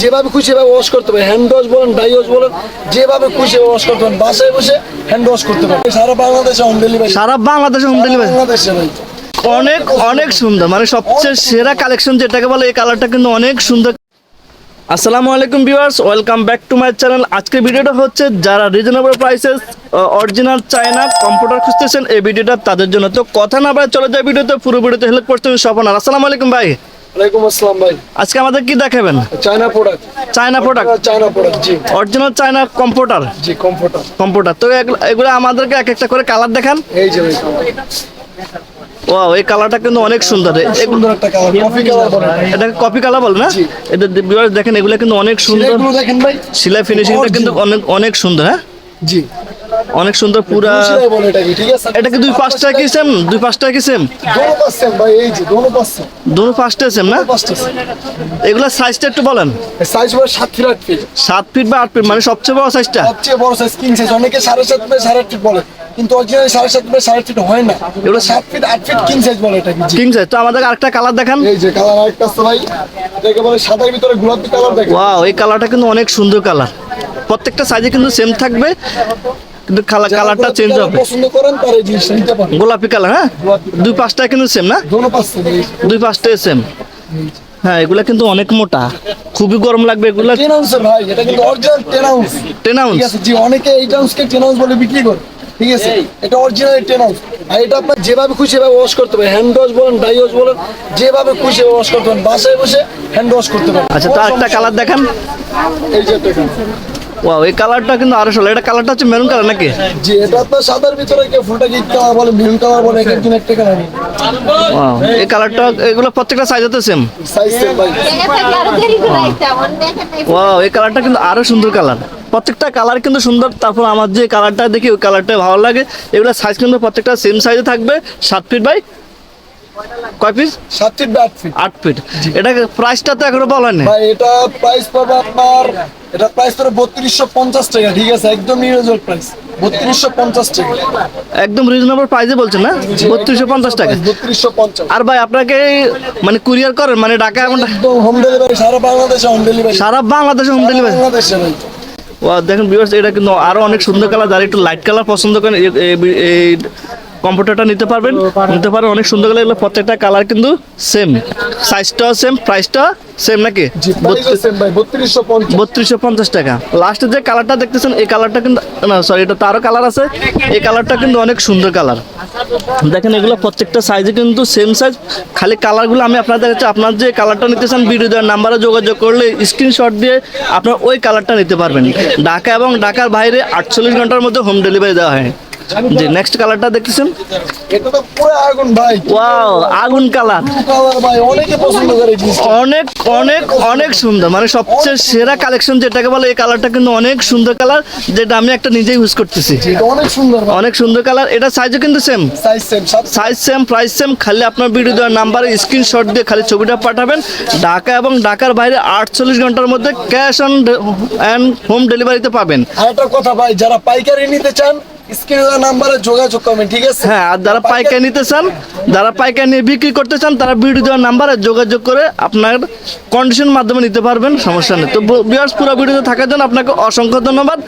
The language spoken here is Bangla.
যেভাবে খুশি সেভাবে ওয়াশ করতে পারেন। হ্যান্ড ওয়াশ বলেন ডাই ওয়াশ বলেন যেভাবে খুশি ওয়াশ করতে পারেন। বাসায় বসে হ্যান্ড ওয়াশ করতে পারেন। সারা বাংলাদেশে হোম ডেলিভারি সারা বাংলাদেশে হোম ডেলিভারি বাংলাদেশে ভাই। অনেক অনেক সুন্দর। মানে সবচেয়ে সেরা কালেকশন যেটাকে বলে এই কালারটা কিন্তু অনেক সুন্দর। আসসালামু আলাইকুম viewers welcome back to my channel আজকের ভিডিওটা হচ্ছে যারা reasonable prices original China computer খুঁজতেছেন এই ভিডিওটা তাদের জন্য। তো কথা না বলে চলে যায় ভিডিওতে। পুরো ভিডিওতে হেল্প করতেন স্বপনার আসসালামু আলাইকুম ভাই। ওয়ালাইকুম আসসালাম ভাই। আজকে আমাদের কি দেখাবেন? China product China product China product জি। অরিজিনাল চায়না কম্পিউটার জি কমফোর্টার কম্পিউটার তো এগুলো- আমাদেরকে এক একটা করে কালার দেখান। এই যে ভাই ও এই কালারটা কিন্তু অনেক সুন্দর। সুন্দর একটা কালার কফি কালার বলে। এটা কপি কালার বল না। এটা viewers দেখেন এগুলো কিন্তু অনেক সুন্দর। এগুলো দেখেন ভাই। সেলাই ফিনিশিংটা কিন্তু অনেক অনেক সুন্দর হ্যাঁ? জি। অনেক সুন্দর পুরা এটা কি ঠিক আছে? এটা কি দুই পাঁচটা কি সেম দুই পাঁচটা কি সেম দোনো পাঁচটা সেম না? এগুলো সাইজটা একটু বলেন। সাইজ বলে সাত ফিট আট ফিট সাত ফিট বা আট ফিট মানে সবচেয়ে বড় সাইজটা সবচেয়ে বড় সাইজ কিং সাইজ অনেকে সাড়ে সাত বাই সাড়ে আট ফিট বলে। কিন্তু অরিজিনাল সাড়ে সাত বাই সাড়ে ফিট হয় না। এগুলো সাত ফিট আট ফিট কিং সাইজ বলে এটা কিং? সাইজ তো আমাদের আরেকটা কালার দেখান। এই যে কালার আরেকটা আছে ভাই। এটাকে বলে সাদার ভিতরে গোলাপি কালার দেখেন। ওয়াও এই কালারটা কিন্তু অনেক সুন্দর কালার প্রত্যেকটা সাইজে কিন্তু সেম থাকবে। কিন্তু কালার কালারটা চেঞ্জ হবে। পছন্দ করেন তার এই জিনিসটা নিতে পারেন। গোলাপি কালার হ্যাঁ? দুই পাঁচটা কিন্তু সেম না? দুই পাঁচটা। সেম হ্যাঁ এগুলা কিন্তু অনেক মোটা। খুবই গরম লাগবে এগুলা। টেন আউন্সের ভাই এটা কিন্তু original ten ounce ten ounce জি অনেকে এইট আউন্সকে টেন আউন্স বলে বিক্রি করে। ঠিক আছে এটা অরিজিনাল টেন আউন্স আর এটা আপনার যেভাবে খুশি সেভাবে ওয়াশ করতে পারেন হ্যান্ড ওয়াশ বলেন ডাই ওয়াশ বলেন যেভাবে খুশি ওয়াশ করতে পারেন বাসায় বসে হ্যান্ড ওয়াশ করতে পারেন আচ্ছা তার একটা কালার দেখান। এই যে একটা colour। ওয়াও এই কালারটা কিন্তু আরও ভালো এটা কালারটা হচ্ছে মেরুন কালার নাকি? জি এটা আপনার সাদার ভিতরে কেউ ফুলটা গিট কালার বলে? মেরুন কালার বলে এক একজন একটা কালার ওয়াও এই কালারটা এগুলো প্রত্যেকটা সাইজ হতে সেম সাইজ সেম ভাই। ওয়াও এই কালারটা কিন্তু আরও সুন্দর কালার প্রত্যেকটা কালার কিন্তু সুন্দর। তারপর আমার যে কালারটা দেখি ওই কালারটা ভালো লাগে। এগুলো সাইজ কিন্তু প্রত্যেকটা সেম সাইজে থাকবে সাত ফিট বাই কয় পিস সাত ফিট বা আট ফিট আট ফিট এটা প্রাইসটা তো এখনও বলা নেই ভাই এটা প্রাইস পাবে আপনার এটা প্রাইস পড়ে বত্রিশশো পঞ্চাশ টাকা। ঠিক আছে একদম রিজনেবল প্রাইস বত্রিশশো পঞ্চাশ টাকা। একদম রিজনেবল প্রাইসে বলছেন না? বত্রিশশো পঞ্চাশ টাকা। বত্রিশশো পঞ্চাশ। আর ভাই আপনাকে মানে কুরিয়ার করেন মানে ঢাকা একদম হোম ডেলিভারি সারা বাংলাদেশে হোম ডেলিভারি সারা বাংলাদেশে হোম ডেলিভারি বাংলাদেশে ভাই। দেখেন ভিউয়ার্স এটা কিন্তু আরও অনেক সুন্দর কালার যারা একটু লাইট কালার পছন্দ করেন কম্পিউটারটা নিতে পারবেন। নিতে পারেন অনেক সুন্দর কালার। এগুলো প্রত্যেকটা কালার কিন্তু সেম সাইজটাও সেম প্রাইসটা সেম নাকি? বত্রিশশো পঞ্চাশ। টাকা। লাস্টে যে কালারটা দেখতেছেন এই কালারটা কিন্তু না সরি এটা তারও কালার আছে। এই কালারটা কিন্তু অনেক সুন্দর কালার। দেখেন এগুলো প্রত্যেকটা সাইজে কিন্তু সেম সাইজ খালি কালারগুলো আমি আপনাদের কাছে আপনার যে কালারটা নিতে চান ভিডিও দেওয়ার নাম্বারে যোগাযোগ করলে স্ক্রিনশট দিয়ে আপনার ওই কালারটা নিতে পারবেন। ঢাকা এবং ঢাকার বাইরে আটচল্লিশ ঘণ্টার মধ্যে হোম ডেলিভারি দেওয়া হয়। জি নেক্সট কালারটা দেখতেছেন? এটা তো পুরো আগুন ভাই। ওয়াও আগুন কালার কালার ভাই অনেকে পছন্দ করে অনেক অনেক অনেক সুন্দর। মানে সবচেয়ে সেরা কালেকশন যেটাকে বলে এই কালারটা কিন্তু অনেক সুন্দর কালার যেটা আমি একটা নিজেই ইউজ করতেছি। অনেক সুন্দর অনেক সুন্দর কালার এটা সাইজও কিন্তু same size same size same price same খালি আপনার ভিডিও দেওয়ার নাম্বারে স্ক্রিনশট দিয়ে খালি ছবিটা পাঠাবেন। ঢাকা এবং ঢাকার বাইরে আটচল্লিশ ঘণ্টার মধ্যে ক্যাশ অন অ্যান্ড হোম ডেলিভারিতে পাবেন। আর একটা কথা ভাই যারা পাইকারি নিতে চান স্ক্রিনে নাম্বারে যোগাযোগ করবেন ঠিক আছে? হ্যাঁ আর যারা পাইকারি নিতে চান যারা পাইকারি নিয়ে বিক্রি করতে চান তারা ভিডিও দেওয়ার নাম্বারে যোগাযোগ করে আপনার কন্ডিশন মাধ্যমে নিতে পারবেন সমস্যা নেই। তো বিয়ার্স পুরো ভিডিওতে থাকার জন্য আপনাকে অসংখ্য ধন্যবাদ।